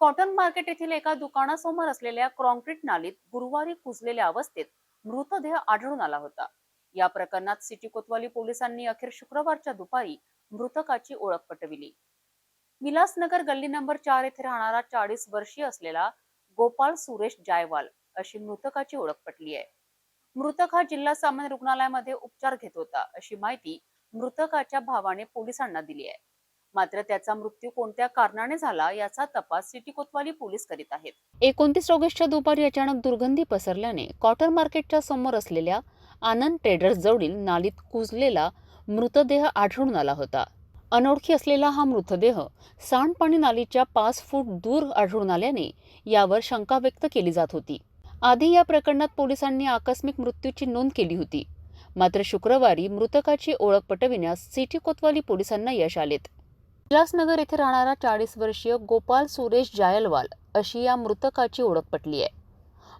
Cotton market येथील एका दुकानासमोर असलेल्या कॉन्क्रीट नालीत गुरुवारी कुजलेल्या अवस्थेत मृतदेह आढळून आला होता. या प्रकरणात सिटी कोतवाली पोलिसांनी अखेर शुक्रवारच्या दुपारी मृतकाची ओळख पटविली. विलासनगर गल्ली नंबर चार येथे राहणारा चाळीस वर्षीय असलेला गोपाल सुरेश जायवाल अशी मृतकाची ओळख पटली आहे. मृतक हा जिल्हा सामान्य रुग्णालयामध्ये उपचार घेत होता अशी माहिती मृतकाच्या भावाने पोलिसांना दिली आहे. मात्र त्याचा मृत्यू कोणत्या कारणाने झाला याचा तपास सिटी कोतवाली पोलीस करीत आहेत. एकोणतीस ऑगस्टच्या दुपारी अचानक दुर्गंधी पसरल्याने कॉटन मार्केटच्या समोर असलेल्या आनंद ट्रेडर्स जवळील नालीत कुजलेला मृतदेह आढळून आला होता. अनोळखी असलेला हा मृतदेह सांडपाणी नालीच्या पाच फूट दूर आढळून आल्याने यावर शंका व्यक्त केली जात होती. आधी या प्रकरणात पोलिसांनी आकस्मिक मृत्यूची नोंद केली होती. मात्र शुक्रवारी मृतकाची ओळख पटविण्यास सिटी कोतवाली पोलिसांना यश आलेत. विलासनगर येथे राहणारा चाळीस वर्षीय गोपाल सुरेश जायलवाल अशी या मृतकाची ओळख पटली आहे.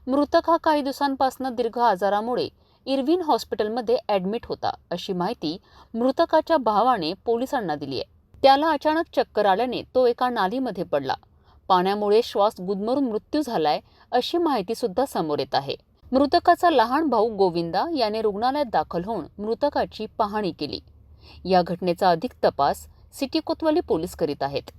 मृतक हा काही दिवसांपासून दीर्घ आजारामुळे इरविन हॉस्पिटलमध्ये ऍडमिट होता अशी माहिती मृतकाच्या भावाने पोलिसांना दिली आहे. त्याला अचानक चक्कर आल्याने तो एका नालीमध्ये पडला. पाण्यामुळे श्वास गुदमरून मृत्यू झालाय अशी माहिती सुद्धा समोर येत आहे. मृतकाचा लहान भाऊ गोविंदा याने रुग्णालयात दाखल होऊन मृतकाची पाहणी केली. या घटनेचा अधिक तपास सिटी कोतवाली पोलीस करीत आहेत.